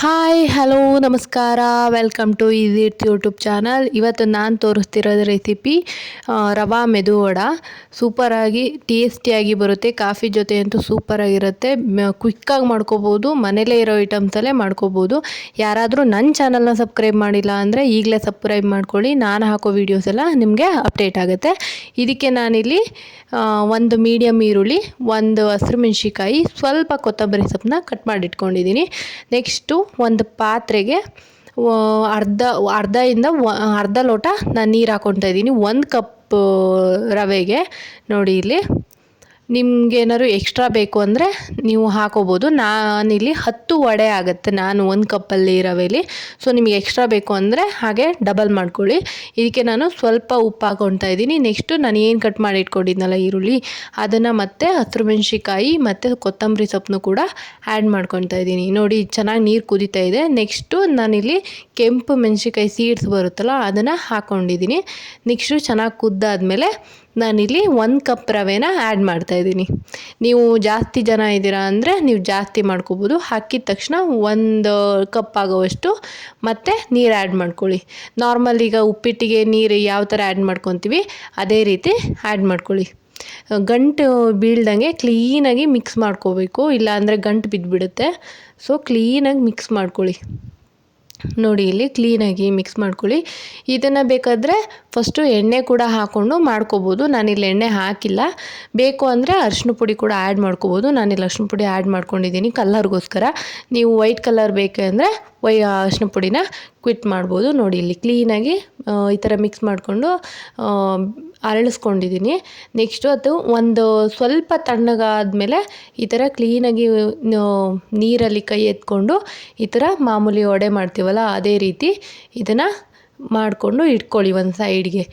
Hi hello ನಮಸ್ಕಾರ. Welcome to its YouTube channel ಇವತ್ತು ನಾನು ತೋರಿಸ್ತಿರೋದು ರೆಸಿಪಿ ರವಾ ಮೆದು ವಡ. ಸೂಪರಾಗಿ ಟೇಸ್ಟಿಯಾಗಿ ಬರುತ್ತೆ. ಕಾಫಿ ಜೊತೆ ಅಂತೂ ಸೂಪರಾಗಿರುತ್ತೆ ಕ್ವಿಕ್ಕಾಗಿ ಮಾಡ್ಕೋಬೋದು. ಮನೇಲೇ ಇರೋ ಐಟಮ್ಸಲ್ಲೇ ಮಾಡ್ಕೋಬೋದು. ಯಾರಾದರೂ ನನ್ನ ಚಾನಲ್ನ ಸಬ್ಸ್ಕ್ರೈಬ್ ಮಾಡಿಲ್ಲ ಅಂದರೆ ಈಗಲೇ ಸಬ್ಸ್ಕ್ರೈಬ್ ಮಾಡ್ಕೊಳ್ಳಿ. ನಾನು ಹಾಕೋ ವೀಡಿಯೋಸ್ ಎಲ್ಲ ನಿಮಗೆ ಅಪ್ಡೇಟ್ ಆಗುತ್ತೆ. ಇದಕ್ಕೆ ನಾನಿಲ್ಲಿ ಒಂದು ಮೀಡಿಯಮ್ ಈರುಳ್ಳಿ, ಒಂದು ಹಸಿರು ಮೆಣಸಿಕಾಯಿ ಸ್ವಲ್ಪ ಕೊತ್ತಂಬರಿ ಸೊಪ್ಪನ್ನ ಕಟ್ ಮಾಡಿಟ್ಕೊಂಡಿದ್ದೀನಿ ನೆಕ್ಸ್ಟು ಒಂದು ಪಾತ್ರೆಗೆ ಅರ್ಧ, ಅರ್ಧದಿಂದ ಅರ್ಧ ಲೋಟ ನಾನು ನೀರು ಹಾಕ್ಕೊತಾ ಇದ್ದೀನಿ ಒಂದು ಕಪ್ ರವೆಗೆ, ನೋಡಿ ಇಲ್ಲಿ. ನಿಮ್ಗೇನಾದ್ರು ಎಕ್ಸ್ಟ್ರಾ ಬೇಕು ಅಂದರೆ ನೀವು ಹಾಕೋಬೋದು. ನಾನಿಲ್ಲಿ ಹತ್ತು ವಡೆ ಆಗುತ್ತೆ. ನಾನು ಒಂದು ಕಪ್ಪಲ್ಲಿ ರವೆಲಿ. ಸೊ ನಿಮಗೆ ಎಕ್ಸ್ಟ್ರಾ ಬೇಕು ಅಂದರೆ ಹಾಗೆ ಡಬಲ್ ಮಾಡ್ಕೊಳ್ಳಿ. ಇದಕ್ಕೆ ನಾನು ಸ್ವಲ್ಪ ಉಪ್ಪು ಹಾಕೊಳ್ತಾ ಇದ್ದೀನಿ. ನೆಕ್ಸ್ಟು ನಾನು ಏನು ಕಟ್ ಮಾಡಿ ಇಟ್ಕೊಂಡಿದ್ನಲ್ಲ ಈರುಳ್ಳಿ, ಅದನ್ನು ಮತ್ತೆ ಹಸಿರು ಮೆಣಸಿಕಾಯಿ ಮತ್ತು ಕೊತ್ತಂಬರಿ ಸೊಪ್ಪನ್ನು ಕೂಡ ಆ್ಯಡ್ ಮಾಡ್ಕೊತಾ ಇದ್ದೀನಿ. ನೋಡಿ, ಚೆನ್ನಾಗಿ ನೀರು ಕುದೀತಾ ಇದೆ. ನೆಕ್ಸ್ಟು ನಾನಿಲ್ಲಿ ಕೆಂಪು ಮೆಣಸಿಕಾಯಿ ಸೀಡ್ಸ್ ಬರುತ್ತಲ್ಲ, ಅದನ್ನು ಹಾಕ್ಕೊಂಡಿದ್ದೀನಿ ನೆಕ್ಸ್ಟು ಚೆನ್ನಾಗಿ ಕುದ್ದಾದ್ಮೇಲೆ ನಾನಿಲ್ಲಿ ಒಂದು ಕಪ್ ರವೆನ ಆ್ಯಡ್ ಮಾಡ್ತಾಯಿದ್ದೀನಿ ನೀವು ಜಾಸ್ತಿ ಜನ ಇದ್ದೀರಾ ಅಂದರೆ ನೀವು ಜಾಸ್ತಿ ಮಾಡ್ಕೋಬೋದು. ಹಾಕಿದ ತಕ್ಷಣ ಒಂದು ಕಪ್ ಆಗೋವಷ್ಟು ಮತ್ತೆ ನೀರು ಆ್ಯಡ್ ಮಾಡ್ಕೊಳ್ಳಿ. ನಾರ್ಮಲ್ ಈಗ ಉಪ್ಪಿಟ್ಟಿಗೆ ನೀರು ಯಾವ ಥರ ಆ್ಯಡ್ ಮಾಡ್ಕೊತೀವಿ, ಅದೇ ರೀತಿ ಆ್ಯಡ್ ಮಾಡ್ಕೊಳ್ಳಿ. ಗಂಟು ಬೀಳ್ದಂಗೆ ಕ್ಲೀನಾಗಿ ಮಿಕ್ಸ್ ಮಾಡ್ಕೋಬೇಕು. ಇಲ್ಲಾಂದರೆ ಗಂಟು ಬಿದ್ದುಬಿಡುತ್ತೆ ಸೊ ಕ್ಲೀನಾಗಿ ಮಿಕ್ಸ್ ಮಾಡ್ಕೊಳ್ಳಿ. ನೋಡಿ ಇಲ್ಲಿ ಕ್ಲೀನಾಗಿ ಮಿಕ್ಸ್ ಮಾಡ್ಕೊಳ್ಳಿ. ಇದನ್ನು ಬೇಕಾದರೆ ಫಸ್ಟು ಎಣ್ಣೆ ಕೂಡ ಹಾಕ್ಕೊಂಡು ಮಾಡ್ಕೋಬೋದು. ನಾನಿಲ್ಲಿ ಎಣ್ಣೆ ಹಾಕಿಲ್ಲ. ಬೇಕು ಅಂದರೆ ಅರಿಶಿನ ಪುಡಿ ಕೂಡ ಆ್ಯಡ್ ಮಾಡ್ಕೋಬೋದು. ನಾನಿಲ್ಲಿ ಅರಿಶಿನ ಪುಡಿ ಆ್ಯಡ್ ಮಾಡ್ಕೊಂಡಿದ್ದೀನಿ ಕಲರ್ಗೋಸ್ಕರ ನೀವು ವೈಟ್ ಕಲರ್ ಬೇಕು ಅಂದರೆ ವೈ ಅರಿಶಿನ ಪುಡಿನ ಕ್ವಿಟ್ ಮಾಡ್ಬೋದು. ನೋಡಿ ಇಲ್ಲಿ ಕ್ಲೀನಾಗಿ ಈ ಥರ ಮಿಕ್ಸ್ ಮಾಡಿಕೊಂಡು ಅರಳಿಸ್ಕೊಂಡಿದ್ದೀನಿ. ನೆಕ್ಸ್ಟು ಅದು ಒಂದು ಸ್ವಲ್ಪ ತಣ್ಣಗಾದಮೇಲೆ ಈ ಥರ ಕ್ಲೀನಾಗಿ ನೀರಲ್ಲಿ ಕೈ ಎತ್ಕೊಂಡು ಈ ಥರ ಮಾಮೂಲಿ ವಡೆ ಮಾಡ್ತೀವಲ್ಲ, ಅದೇ ರೀತಿ ಇದನ್ನು ಮಾಡಿಕೊಂಡು ಇಟ್ಕೊಳ್ಳಿ ಒಂದು ಸೈಡ್ಗೆ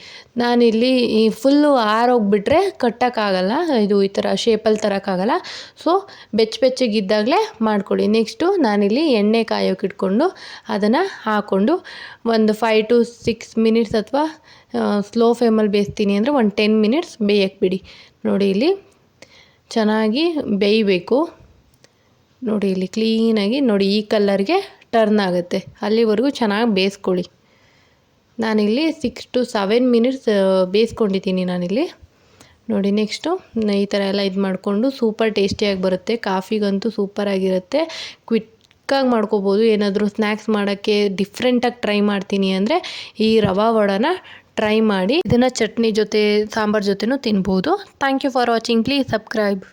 ನಾನಿಲ್ಲಿ ಈ ಫುಲ್ಲು ಆರೋಗ್ಬಿಟ್ರೆ ಕಟ್ಟೋಕ್ಕಾಗಲ್ಲ, ಇದು ಈ ಥರ ಶೇಪಲ್ಲಿ ತರೋಕ್ಕಾಗಲ್ಲ. ಸೊ ಬೆಚ್ಚ ಬೆಚ್ಚಗಿದ್ದಾಗಲೇ ಮಾಡ್ಕೊಳ್ಳಿ. ನೆಕ್ಸ್ಟು ನಾನಿಲ್ಲಿ ಎಣ್ಣೆ ಕಾಯೋಕೆ ಇಟ್ಕೊಂಡು ಅದನ್ನು ಹಾಕ್ಕೊಂಡು ಒಂದು ಫೈ ಟು ಸಿಕ್ಸ್ ಮಿನಿಟ್ಸ್ ಅಥವಾ ಸ್ಲೋ ಫ್ಲೇಮಲ್ಲಿ ಬೇಯಿಸ್ತೀನಿ ಅಂದರೆ ಒಂದು ಟೆನ್ ಮಿನಿಟ್ಸ್ ಬೇಯಕ್ಕೆ ಬಿಡಿ. ನೋಡಿ ಇಲ್ಲಿ ಚೆನ್ನಾಗಿ ಬೇಯಬೇಕು. ನೋಡಿ ಇಲ್ಲಿ ಕ್ಲೀನಾಗಿ ನೋಡಿ ಈ ಕಲ್ಲರ್ಗೆ ಟರ್ನ್ ಆಗುತ್ತೆ. ಅಲ್ಲಿವರೆಗೂ ಚೆನ್ನಾಗಿ ಬೇಯಿಸ್ಕೊಳ್ಳಿ ನಾನಿಲ್ಲಿ ಸಿಕ್ಸ್ ಟು ಸೆವೆನ್ ಮಿನಿಟ್ಸ್ ಬೇಯಿಸ್ಕೊಂಡಿದ್ದೀನಿ ನಾನಿಲ್ಲಿ. ನೋಡಿ ನೆಕ್ಸ್ಟು ಈ ಥರ ಎಲ್ಲ ಇದು ಮಾಡಿಕೊಂಡು ಸೂಪರ್ ಟೇಸ್ಟಿಯಾಗಿ ಬರುತ್ತೆ. ಕಾಫಿಗಂತೂ ಸೂಪರಾಗಿರುತ್ತೆ ಕ್ವಿಕ್ಕಾಗಿ ಮಾಡ್ಕೋಬೋದು. ಏನಾದರೂ ಸ್ನ್ಯಾಕ್ಸ್ ಮಾಡೋಕ್ಕೆ ಡಿಫ್ರೆಂಟಾಗಿ ಟ್ರೈ ಮಾಡ್ತೀನಿ ಅಂದರೆ ಈ ರವಾ ವಡನ ಟ್ರೈ ಮಾಡಿ. ಇದನ್ನು ಚಟ್ನಿ ಜೊತೆ, ಸಾಂಬಾರ್ ಜೊತೆನೂ ತಿನ್ಬೋದು. Thank you for watching please subscribe